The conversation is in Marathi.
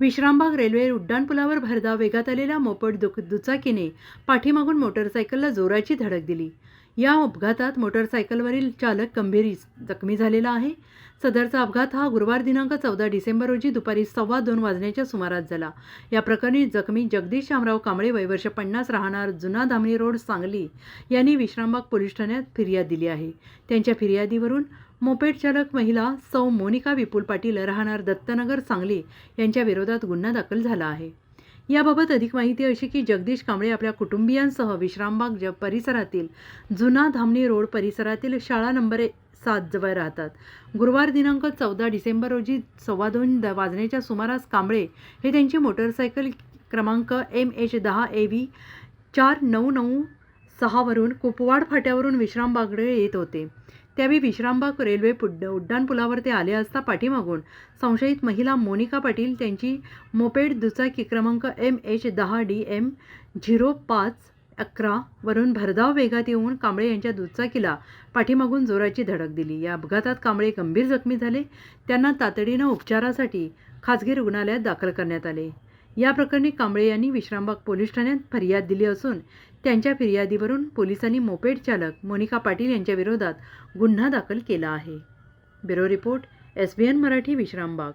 विश्रामबाग रेल्वे उड्डाणपुलावर भरधाव वेगात आलेल्या मोपड दुक दुचाकीने पाठीमागून मोटरसायकलला जोराची धडक दिली. या अपघातात मोटरसायकलवरील चालक गंभीर जखमी झालेला आहे. सदरचा अपघात हा गुरुवार दिनांक चौदा डिसेंबर रोजी दुपारी सव्वा दोन वाजण्याच्या सुमारास झाला. या प्रकरणी जखमी जगदीश शामराव कांबळे वय वर्ष पन्नास राहणार जुना धामणी रोड सांगली यांनी विश्रामबाग पोलीस ठाण्यात फिर्याद दिली आहे. त्यांच्या फिर्यादीवरून मोपेड चालक महिला सौ मोनिका विपुल पाटील राहणार दत्तनगर सांगली यांच्या विरोधात गुन्हा दाखल झाला आहे. याबाबत अधिक माहिती अशी की जगदीश कांबळे आपल्या कुटुंबियांसह विश्रामबाग ज परिसरातील जुना धामणी रोड परिसरातील शाळा नंबर ए- सात जवळ राहतात. गुरुवार दिनांक चौदा डिसेंबर रोजी सव्वा दोन द वाजण्याच्या सुमारास कांबळे हे त्यांची मोटरसायकल क्रमांक एम एच दहा ए व्ही चार नऊ नऊ सहावरून कुपवाड फाट्यावरून विश्रामबागडे येत होते. त्यावेळी विश्रामबाग रेल्वे पुड उड्डाणपुलावर ते आले असता पाठीमागून संशयित महिला मोनिका पाटील त्यांची मोपेड दुचाकी क्रमांक एम एच दहा डी एम झिरो पाच अकरा वरून भरधाव वेगात येऊन कांबळे यांच्या दुचाकीला पाठीमागून जोराची धडक दिली. या अपघातात कांबळे गंभीर जखमी झाले. त्यांना तातडीनं उपचारासाठी खाजगी रुग्णालयात दाखल करण्यात आले. या प्रकरणी कांबळे यांनी विश्रामबाग पोलीस ठाण्यात फरियाद दिली असून त्यांच्या फिर्यादीवरून पोलिसांनी मोपेड चालक मोनिका पाटील यांच्या विरोधात गुन्हा दाखल केला आहे. Bureau report S B N Marathi Vishrambag.